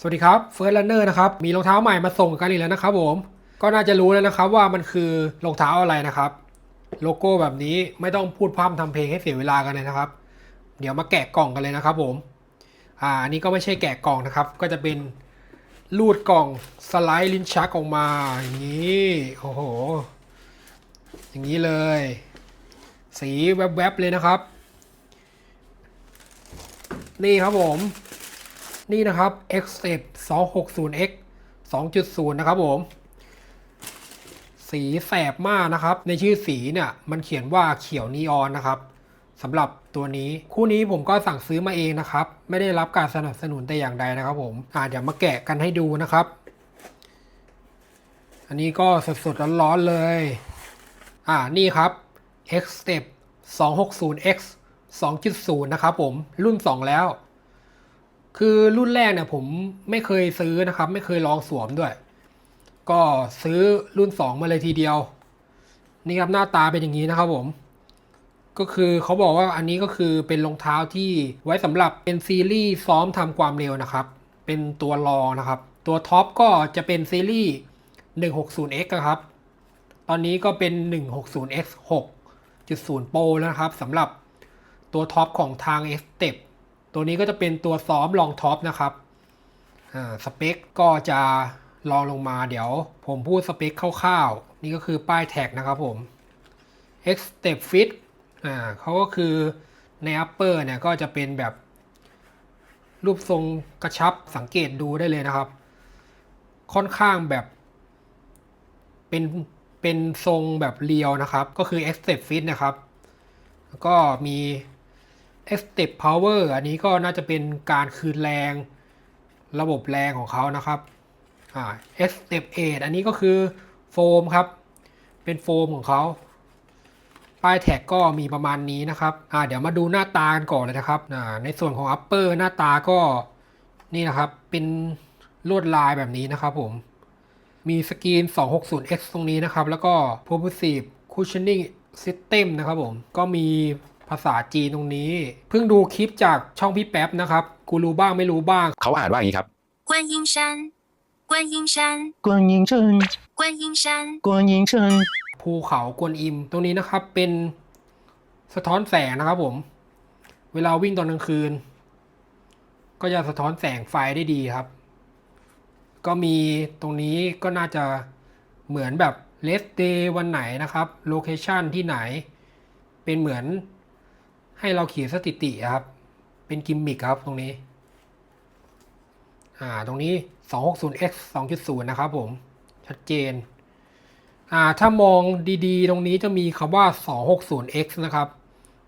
สวัสดีครับเฟิร์ส r ันเนอร์นะครับมีรองเท้าใหม่มาส่งกันอีกแล้วนะครับผมก็น่าจะรู้แล้วนะครับว่ามันคือรองเท้าอะไรนะครับ โลโก้แบบนี้ไม่ต้องพูดพร่ำทำเพลงให้เสียเวลากันเลยนะครับ เดี๋ยวมาแกะกล่องกันเลยนะครับผมอ่าอันนี้ก็ไม่ใช่แกะกล่องนะครับ ก็จะเป็นลูดกล่องสไลด์ลิ้นชักออกมาอย่างนี้โอ้โหอย่างนี้เลย สีแวบๆเลยนะครับ นี่ครับผม นี่นะครับ x s t e 260x 2.0 นะครับผมสีแสบมากนะครับ ในชื่อสีเนี่ยมันเขียนว่าเขียวนีออนนะครับสำหรับตัวนี้คู่นี้ผมก็สั่งซื้อมาเองนะครับ ไม่ได้รับการสนับสนุนแต่อย่างใดนะครับ ผมอ่าเดี๋ยวมาแกะกันให้ดูนะครับ อันนี้ก็สดๆร้อนๆเลย อ่านี่ครับ x step 260x 2.0 นะครับผมรุ่น 2 แล้ว คือรุ่นแรกเนี่ยผมไม่เคยซื้อนะครับ ไม่เคยลองสวมด้วย ก็ซื้อรุ่น 2 มาเลยทีเดียว นี่ครับหน้าตาเป็นอย่างนี้นะครับผมก็คือเขาบอกว่าอันนี้ก็คือเป็นรองเท้าที่ไว้สำหรับเป็นซีรีส์ซ้อมทำความเร็วนะครับ เป็นตัวรองนะครับ ตัวท็อปก็จะเป็นซีรีส์ 160x นะครับ ตอนนี้ก็เป็น 160x 6.0 Pro แล้วนะครับสำหรับตัวท็อปของทาง Step ตัวนี้ก็จะเป็นตัวซ้อมรองท็อปนะครับสเปคก็จะลองลงมาเดี๋ยวผมพูดสเปคคร่าวๆ นี่ก็คือป้ายแท็กนะครับผม X Step Fit อ่าเขาก็คือใน upper เนี่ยก็จะเป็นแบบรูปทรงกระชับสังเกตดูได้เลยนะครับ ค่อนข้างแบบ เป็นเป็นทรงแบบเรียวนะครับ ก็คือ X Step Fit นะครับ แล้วก็มี X Step Power อันนี้ก็น่าจะเป็นการคืนแรงระบบแรงของเขานะครับอ่า X Step 8อันนี้ก็คือโฟมครับ เป็นโฟมของเขาป้ายแท็กก็มีประมาณนี้นะครับอ่าเดี๋ยวมาดูหน้าตากันก่อนเลยนะครับอ่าในส่วนของ upper หน้าตาก็นี่นะครับ เป็นลวดลายแบบนี้นะครับผม มีสกรีน 260x ตรงนี้นะครับ แล้วก็ propulsive cushioning system นะครับผม ก็มี ภาษาจีนตรงนี้ เพิ่งดูคลิปจากช่องพี่แป๊บนะครับ กูรู้บ้างไม่รู้บ้าง เขาอ่านว่าอย่างนี้ครับ 观音山，观音山，观音镇，观音山，观音镇， ภูเขากวนอิม ตรงนี้นะครับเป็นสะท้อนแสงนะครับผม เวลาวิ่งตอนกลางคืน ก็จะสะท้อนแสงไฟได้ดีครับ ก็มีตรงนี้ก็น่าจะเหมือนแบบเลสเดย์วันไหนนะครับ โลเคชันที่ไหน เป็นเหมือน ให้เราเขียนสถิติครับ เป็นกิมมิคครับตรงนี้ อ่า ตรงนี้ 260x 2.0 นะครับผม ชัดเจน อ่า ถ้ามองดีๆ ตรงนี้จะมีคำว่า 260x นะครับ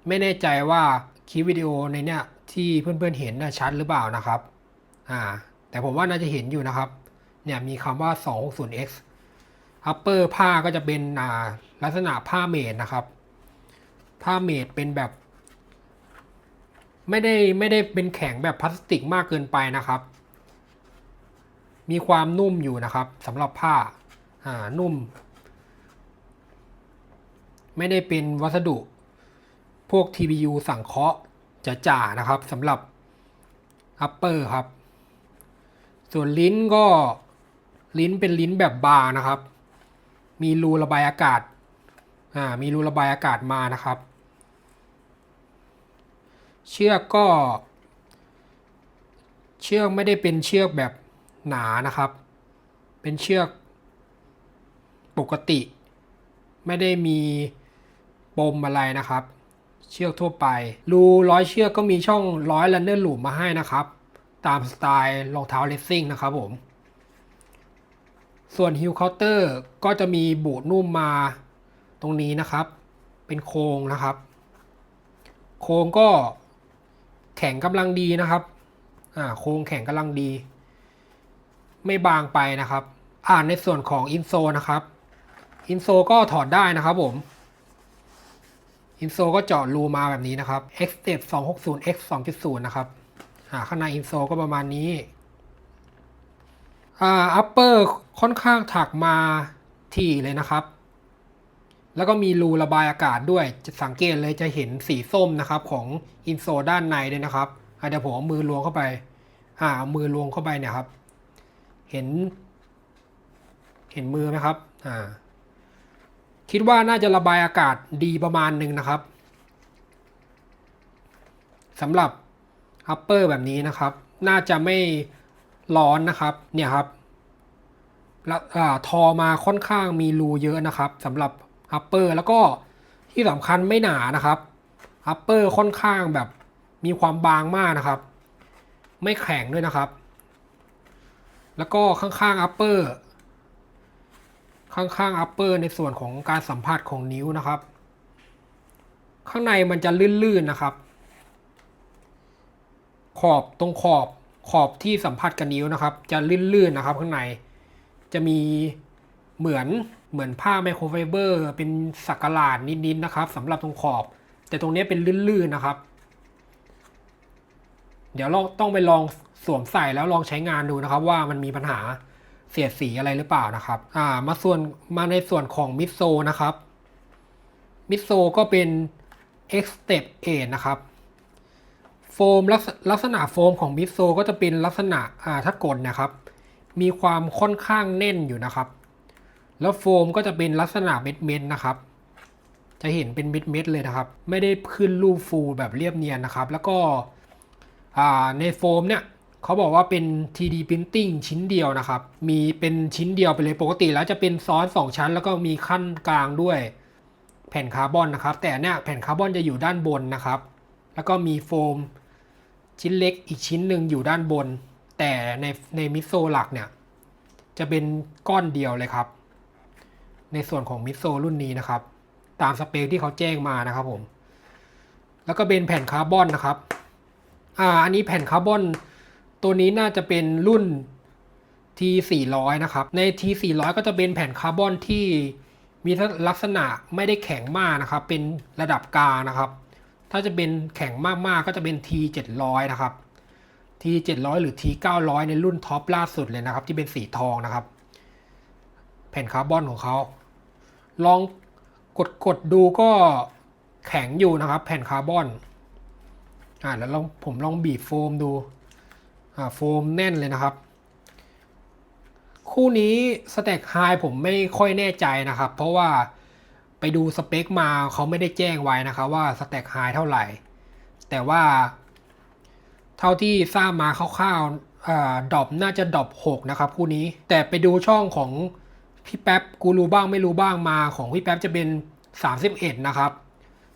ไม่แน่ใจว่าคลิปวิดีโอในเนี้ยที่เพื่อนๆเห็นนะชัดหรือเปล่านะครับ อ่า แต่ผมว่าน่าจะเห็นอยู่นะครับ เนี่ยมีคำว่า 260x upper ผ้าก็จะเป็นอ่าลักษณะผ้าเมดนะครับ ผ้าเมดเป็นแบบ ไม่ได้ไม่ได้เป็นแข็งแบบพลาสติกมากเกินไปนะครับ มีความนุ่มอยู่นะครับสำหรับผ้าอ่านุ่ม ไม่ได้เป็นวัสดุ พวก TPU สังเคราะห์จ๋าๆนะครับสำหรับ upper ครับ ส่วนลิ้นก็ลิ้นเป็นลิ้นแบบบางนะครับ มีรูระบายอากาศ อ่า มีรูระบายอากาศมานะครับ เชือกก็ เชือกไม่ได้เป็นเชือกแบบหนานะครับ เป็นเชือกปกติ ไม่ได้มีปมอะไรนะครับ เชือกทั่วไป รูร้อยเชือกก็มีช่องร้อยลันเนอร์ลูมมาให้นะครับ ตามสไตล์รองเท้าเลสซิ่งนะครับผม ส่วนฮิลเคาน์เตอร์ก็จะมีบูทนุ่มมาตรงนี้นะครับ เป็นโครงนะครับ โครงก็ แข็งกำลังดีนะครับอ่าโครงแข็งกำลังดี ไม่บางไปนะครับ อ่าในส่วนของอินโซนะครับอินโซก็ถอดได้นะครับผมอินโซก็เจาะรูมาแบบนี้นะครับ X Step 260 X 2.0 นะครับอ่าข้างในอินโซก็ประมาณนี้อ่าอัปเปอร์ค่อนข้างถักมาที่เลยนะครับ แล้วก็มีรูระบายอากาศด้วย จะสังเกตเลยจะเห็นสีส้มนะครับของอินโซด้านในด้วยนะครับเดี๋ยวผมเอามือลวงเข้าไป อ่าเอามือลวงเข้าไปเนี่ยครับ เห็น เห็นมือไหมครับ อ่า คิดว่าน่าจะระบายอากาศดีประมาณหนึ่งนะครับสำหรับอัปเปอร์แบบนี้นะครับ น่าจะไม่ร้อนนะครับ เนี่ยครับแล้วอ่าทอมาค่อนข้างมีรูเยอะนะครับสำหรับ อัปเปอร์แล้วก็ที่สำคัญไม่หนานะครับอัปเปอร์ค่อนข้างแบบมีความบางมากนะครับ ไม่แข็งด้วยนะครับ แล้วก็ข้างๆอัปเปอร์ข้างๆอัปเปอร์ในส่วนของการสัมผัสของนิ้วนะครับ ข้างในมันจะลื่นๆนะครับ ขอบตรงขอบขอบที่สัมผัสกับนิ้วนะครับ จะลื่นๆนะครับ ข้างในจะมีเหมือน เหมือนผ้าไมโครไฟเบอร์เป็นสักหลาดนิดๆนะครับสำหรับตรงขอบ แต่ตรงนี้เป็นลื่นๆนะครับ เดี๋ยวเราต้องไปลองสวมใส่แล้วลองใช้งานดูนะครับ ว่ามันมีปัญหาเสียดสีอะไรหรือเปล่านะครับอ่ามาส่วนมาในส่วนของมิโซนะครับมิโซก็เป็น X Step 8นะครับโฟมลักษลักษณะโฟมของมิโซก็จะเป็นลักษณะอ่าถ้ากดนะครับ มีความค่อนข้างแน่นอยู่นะครับ แล้วโฟมก็จะเป็นลักษณะเม็ดๆนะครับ จะเห็นเป็นเม็ดๆเลยนะครับ ไม่ได้ขึ้นรูปฟูแบบเรียบเนียนนะครับ แล้วก็ในโฟมเนี่ยเขาบอกว่าเป็น 3D Printing ชิ้นเดียวนะครับ มีเป็นชิ้นเดียวไปเลยปกติ แล้วจะเป็นซ้อน 2 ชั้น แล้วก็มีขั้นกลางด้วยแผ่นคาร์บอนนะครับ แต่เนี่ยแผ่นคาร์บอนจะอยู่ด้านบนนะครับ แล้วก็มีโฟมชิ้นเล็กอีกชิ้นหนึ่งอยู่ด้านบน แต่ในในมิโซหลักเนี่ยจะเป็นก้อนเดียวเลยครับ ในส่วนของมิโซรุ่นนี้นะครับ ตามสเปคที่เขาแจ้งมานะครับผม แล้วก็เป็นแผ่นคาร์บอนนะครับ อ่า อันนี้แผ่นคาร์บอน ตัวนี้น่าจะเป็นรุ่น T 4 0 0นะครับ ใน T 4 0 0ก็จะเป็นแผ่นคาร์บอนที่มีลักษณะไม่ได้แข็งมากนะครับ เป็นระดับกลางนะครับ ถ้าจะเป็นแข็งมากๆก็จะเป็น T 700นะครับ T 700หรือ T 900ในรุ่นท็อปล่าสุดเลยนะครับ ที่เป็นสีทองนะครับ แผ่นคาร์บอนของเขา ลองกดกดดูก็แข็งอยู่นะครับ แผ่นคาร์บอน อ่าแล้วลองผมลองบีบโฟมดู อ่าโฟมแน่นเลยนะครับ คู่นี้สแต็กไฮผมไม่ค่อยแน่ใจนะครับ เพราะว่าไปดูสเปคมาเขาไม่ได้แจ้งไว้นะครับว่าสแต็กไฮเท่าไหร่ แต่ว่า เท่าที่ทราบมาคร่าวๆอ่าดรอปน่าจะดรอป6นะครับคู่นี้แต่ไปดูช่องของ พี่แป๊บกูรู้บ้างไม่รู้บ้างมาของพี่แป๊บจะเป็น 31 นะครับ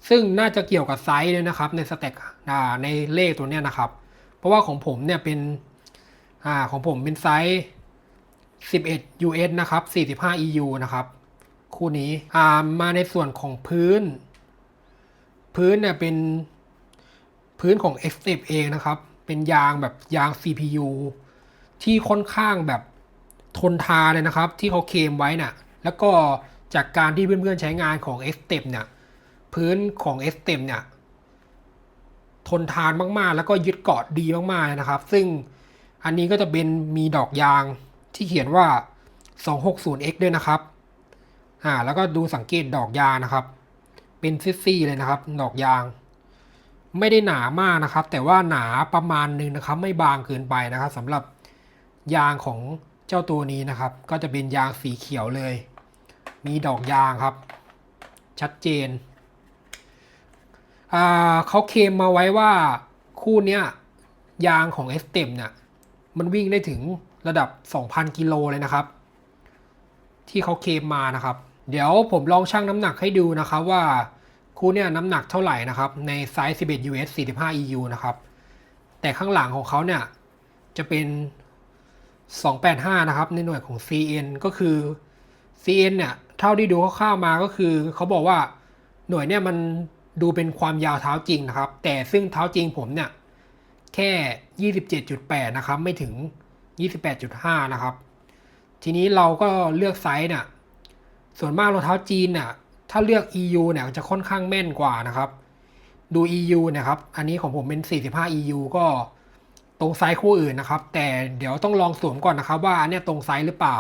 ซึ่งน่าจะเกี่ยวกับไซส์ด้วยนะครับ ในสเต็กในเลขตัวเนี้ยนะครับ เพราะว่าของผมเนี่ยเป็นอ่าของผมเป็นไซส์ 11 US นะครับ 45 EU นะครับ คู่นี้อ่ามาในส่วนของพื้น พื้นเนี่ยเป็นพื้นของ x t e p เองนะครับ เป็นยางแบบยาง CPU ที่ค่อนข้างแบบ ทนทานเลยนะครับ ที่เขาเคลมไว้น่ะแล้วก็จากการที่เพื่อนๆใช้งานของ x t e p เนี่ยพื้นของ x t e p เนี่ยทนทานมากๆ แล้วก็ยึดเกาะดีมากๆนะครับ ซึ่งอันนี้ก็จะเป็นมีดอกยางที่เขียนว่า 260x ด้วยนะครับอ่าแล้วก็ดูสังเกตดอกยางนะครับ เป็นซี่ๆเลยนะครับ ดอกยาง ไม่ได้หนามากนะครับ แต่ว่าหนาประมาณนึงนะครับ ไม่บางเกินไปนะครับสำหรับยางของ จ้าตัวนี้นะครับ ก็จะเป็นยางสีเขียวเลย มีดอกยางครับ ชัดเจนเขาเคมมาไว้ว่าคู่เนี้ยยางของ s t e m เนี่ยมันวิ่งได้ถึงระดับ 2,000 กิโลเลยนะครับ ที่เขาเคมมานะครับ เดี๋ยวผมลองชั่งน้ำหนักให้ดูนะครับว่าคู่เนี่ยน้ำหนักเท่าไหร่นะครับ ในไซส์ 11 US 45 EU นะครับ แต่ข้างหลังของเขาเนี่ยจะเป็น 285 นะครับ ในหน่วยของ CN ก็คือ CN เนี่ย เท่าที่ดูคร่าวๆมาก็คือเขาบอกว่าหน่วยเนี่ยมันดูเป็นความยาวเท้าจริงนะครับ แต่ซึ่งเท้าจริงผมเนี่ย แค่ 27.8 นะครับ ไม่ถึง 28.5 นะครับ ทีนี้เราก็เลือกไซส์เนี่ยส่วนมากรองเท้าจีนเนี่ยถ้าเลือก EU เนี่ยจะค่อนข้างแม่นกว่านะครับ ดู EU นะครับ อันนี้ของผมเป็น 45 EU ก็ รงไซส์คู่อื่นนะครับ แต่เดี๋ยวต้องลองสวมก่อนนะครับ ว่าอันเนี้ยตรงไซส์หรือเปล่า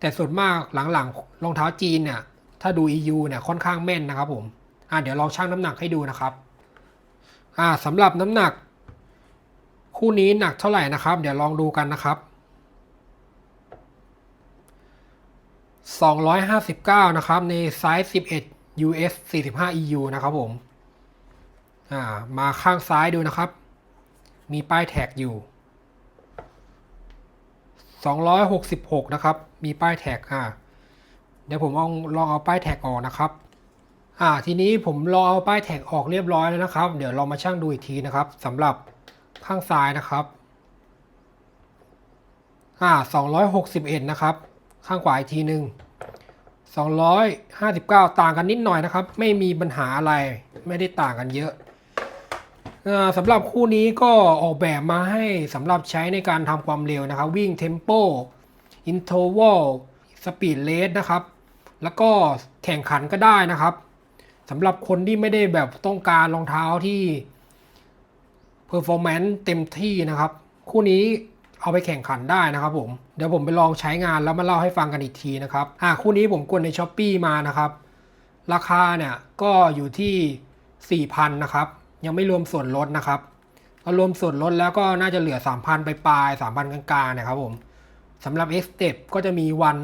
แต่ส่วนมากหลังๆรองเท้าจีนเนี่ยถ้าดู EU เนี่ยค่อนข้างแม่นนะครับผมอ่าเดี๋ยวลองชั่งน้ำหนักให้ดูนะครับอ่าสำหรับน้ำหนักคคู่นี้หนักเท่าไหร่นะครับ เดี๋ยวลองดูกันนะครับ259 นะครับ ในไซส์ 11 US 45 EU นะครับผม อ่า มาข้างซ้ายดูนะครับ มีป้ายแท็กอยู่ 266 นะครับ มีป้ายแท็กอ่าเดี๋ยวผมลองลองเอาป้ายแท็กออกนะครับอ่าทีนี้ผมลองเอาป้ายแท็กออกเรียบร้อยแล้วนะครับ เดี๋ยวเรามาชั่งดูอีกทีนะครับสำหรับข้างซ้ายนะครับอ่า261 นะครับ ข้างขวาอีกทีหนึ่ง259 ต่างกันนิดหน่อยนะครับ ไม่มีปัญหาอะไรไม่ได้ต่างกันเยอะ สำหรับคู่นี้ก็ออกแบบมาให้สำหรับใช้ในการทำความเร็วนะครับ วิ่งเทมโปอินเทรวลสปีดเลสนะครับ แล้วก็แข่งขันก็ได้นะครับสำหรับคนที่ไม่ได้แบบต้องการรองเท้าที่ performance เต็มที่นะครับ คู่นี้เอาไปแข่งขันได้นะครับผมเดี๋ยวผมไปลองใช้งานแล้วมาเล่าให้ฟังกันอีกทีนะครับอ่าคู่นี้ผมกดใน s h อ p e e มานะครับ ราคาเนี่ยก็อยู่ที่ 4,000 นะครับ ยังไม่รวมส่วนลดนะครับพอรวมส่วนลดแล้วก็น่าจะเหลือ 3,000 ไปปลาย3,000 กลางๆนะครับผมสำหรับ X Step ก็จะมีวัน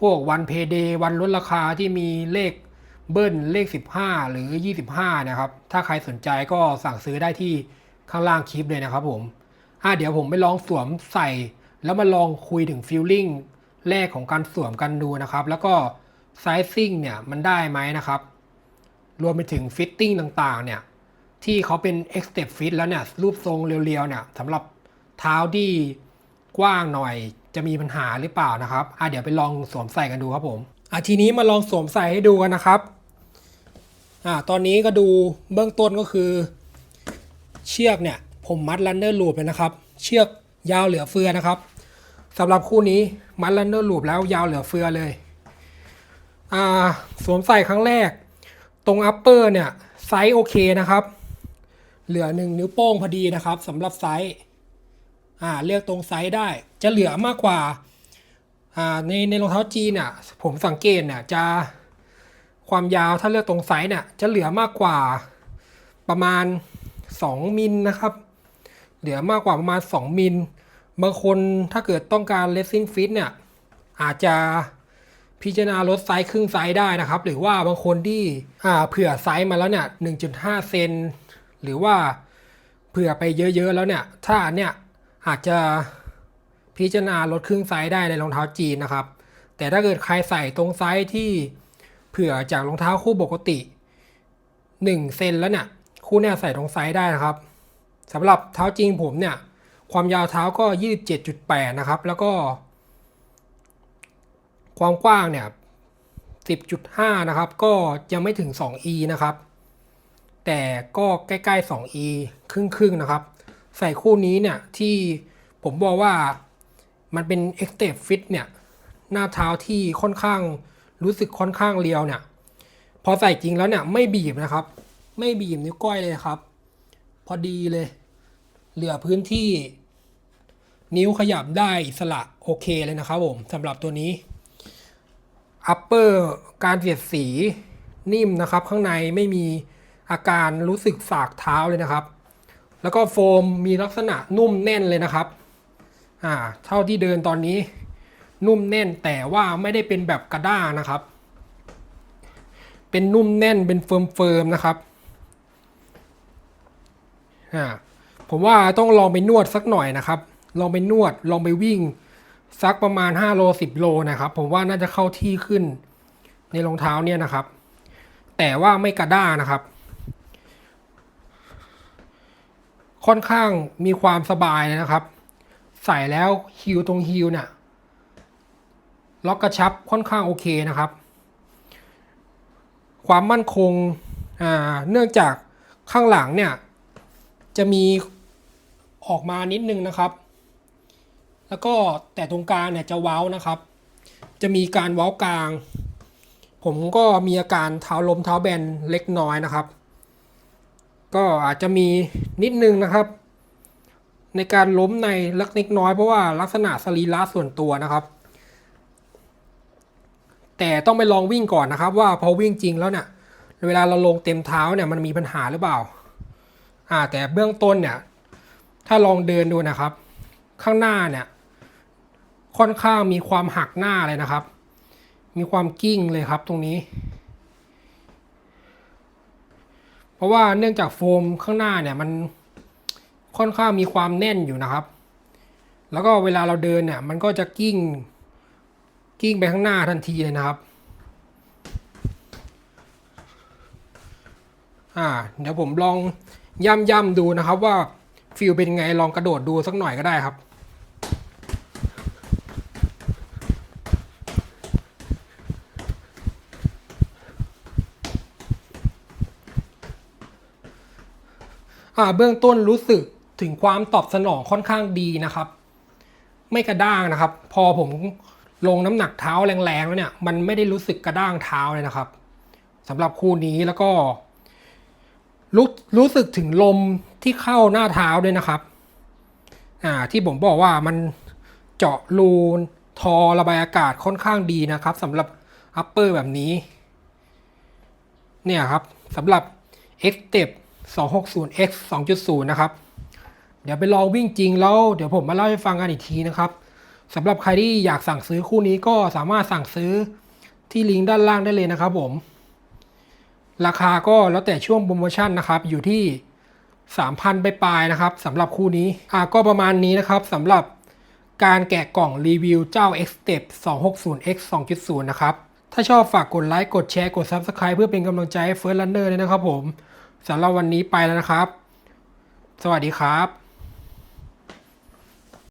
พวกวันเพย์เดย์วันลดราคาที่มีเลขเบิ้ลเลข 15 หรือ 25 นะครับ ถ้าใครสนใจก็สั่งซื้อได้ที่ข้างล่างคลิปเลยนะครับผมอะเดี๋ยวผมไปลองสวมใส่ แล้วมาลองคุยถึงฟีลลิ่งแรกของการสวมกันดูนะครับ แล้วก็ไซซิ่งเนี่ยมันได้ไหมนะครับ รวมไปถึงฟิตติ้งต่างๆเนี่ย ที่เขาเป็น X Step Fit แล้วเนี่ยรูปทรงเรียวๆเนี่ยสำหรับเท้าที่กว้างหน่อยจะมีปัญหาหรือเปล่านะครับอะเดี๋ยวไปลองสวมใส่กันดูครับผมอะทีนี้มาลองสวมใส่ให้ดูกันนะครับอะตอนนี้ก็ดูเบื้องต้นก็คือ เชือกเนี่ยผมมัดลันเนอร์ลูปเลยนะครับ เชือกยาวเหลือเฟือนะครับสำหรับคู่นี้มัดลันเนอร์ลูปแล้วยาวเหลือเฟือเลยอ่าสวมใส่ครั้งแรก ตรงอัปเปอร์เนี่ยไซส์โอเคนะครับ เหลือหนึ่งนิ้วโป้งพอดีนะครับสำหรับไซส์อ่าเลือกตรงไซส์ได้ จะเหลือมากกว่าอ่าในในรองเท้าจีนเนี่ยผมสังเกตเนี่ยจะความยาวถ้าเลือกตรงไซส์เนี่ยจะเหลือมากกว่าประมาณ 2มิลนะครับ เหลือมากกว่าประมาณ 2มิลบางคนถ้าเกิดต้องการ racing fit เนี่ยอาจจะพิจารณาลดไซส์ครึ่งไซส์ได้นะครับ หรือว่าบางคนที่อ่าเผื่อไซส์มาแล้วเนี่ย1.5 เซน หรือว่าเผื่อไปเยอะๆแล้วเนี่ย ถ้าเนี่ยอาจจะพิจารณาลดครึ่งไซส์ได้ในรองเท้าจีนนะครับ แต่ถ้าเกิดใครใส่ตรงไซส์ที่เผื่อจากรองเท้าคู่ปกติ 1 เซนแล้วเนี่ยคู่เนี่ยใส่ตรงไซส์ได้นะครับสำหรับเท้าจริงผมเนี่ยความยาวเท้าก็ 27.8 นะครับ แล้วก็ ความกว้างเนี่ย 10.5 นะครับ ก็ยังไม่ถึง 2e นะครับ แต่ก็ใกล้ๆ 2e ครึ่งๆ นะครับ ใส่คู่นี้เนี่ย ที่ผมบอกว่ามันเป็น Extep Fit เนี่ย หน้าเท้าที่ค่อนข้างรู้สึกค่อนข้างเรียวเนี่ย พอใส่จริงแล้วเนี่ย ไม่บีบนะครับ ไม่บีบนิ้วก้อยเลยครับ พอดีเลย เหลือพื้นที่นิ้วขยับได้อิสระโอเคเลยนะครับผมสำหรับตัวนี้อัปเปอร์การเสียดสีนิ่มนะครับ ข้างในไม่มี อาการรู้สึกสากเท้าเลยนะครับ แล้วก็โฟมมีลักษณะนุ่มแน่นเลยนะครับ อ่า เท่าที่เดินตอนนี้ นุ่มแน่นแต่ว่าไม่ได้เป็นแบบกระด้างนะครับ เป็นนุ่มแน่นเป็นเฟิร์มๆนะครับ อ่า ผมว่าต้องลองไปนวดสักหน่อยนะครับ ลองไปนวด ลองไปวิ่งสักประมาณ 5 โล 10 โลนะครับ ผมว่าน่าจะเข้าที่ขึ้นในรองเท้าเนี่ยนะครับ แต่ว่าไม่กระด้านะครับ ค่อนข้างมีความสบายเลยนะครับ ใส่แล้วฮิวตรงฮิวเนี่ยล็อกกระชับค่อนข้างโอเคนะครับ ความมั่นคงเนื่องจากข้างหลังเนี่ย จะมีออกมานิดนึงนะครับ แล้วก็แต่ตรงกลางเนี่ยจะเว้านะครับ จะมีการเว้ากลาง ผมก็มีอาการเท้าล้มเท้าแบนเล็กน้อยนะครับ ก็อาจจะมีนิดนึงนะครับ ในการล้มในเล็กน้อยเพราะว่าลักษณะสรีระส่วนตัวนะครับ แต่ต้องไปลองวิ่งก่อนนะครับ ว่าพอวิ่งจริงแล้วเนี่ยเวลาเราลงเต็มเท้าเนี่ยมันมีปัญหาหรือเปล่าอ่า แต่เบื้องต้นเนี่ย ถ้าลองเดินดูนะครับ ข้างหน้าเนี่ย ค่อนข้างมีความหักหน้าเลยนะครับ มีความกิ้งเลยครับตรงนี้ เพราะว่าเนื่องจากโฟมข้างหน้าเนี่ยมันค่อนข้างมีความแน่นอยู่นะครับ แล้วก็เวลาเราเดินเนี่ยมันก็จะกิ้ง กิ้งไปข้างหน้าทันทีเลยนะครับ อ่า เดี๋ยวผมลองย่ำย่ำๆดูนะครับว่าฟิลเป็นไงลองกระโดดดูสักหน่อยก็ได้ครับ เบื้องต้นรู้สึกถึงความตอบสนองค่อนข้างดีนะครับ ไม่กระด้างนะครับ พอผมลงน้ำหนักเท้าแรงๆแล้วเนี่ยมันไม่ได้รู้สึกกระด้างเท้าเลยนะครับสำหรับคู่นี้แล้วก็รู้รู้สึกถึงลมที่เข้าหน้าเท้าด้วยนะครับอ่าที่ผมบอกว่ามันเจาะรูทอระบายอากาศค่อนข้างดีนะครับสำหรับอัปเปอร์แบบนี้ เนี่ยครับสำหรับ X Step 260X 2.0 นะครับ เดี๋ยวไปลองวิ่งจริงแล้ว เดี๋ยวผมมาเล่าให้ฟังกันอีกทีนะครับสำหรับใครที่อยากสั่งซื้อคู่นี้ก็สามารถสั่งซื้อที่ลิงก์ด้านล่างได้เลยนะครับผม ราคาก็แล้วแต่ช่วงโปรโมชั่นนะครับ อยู่ที่ 3,000 ไปปลายนะครับสำหรับคู่นี้อ่าก็ประมาณนี้นะครับสำหรับการแกะกล่องรีวิวเจ้า X Step 260X 2.0 นะครับ ถ้าชอบฝากกดไลค์ กดแชร์ กด Subscribe เพื่อเป็นกำลังใจให้ First Runner เลยนะครับผม สำหรับวันนี้ไปแล้วนะครับ สวัสดีครับ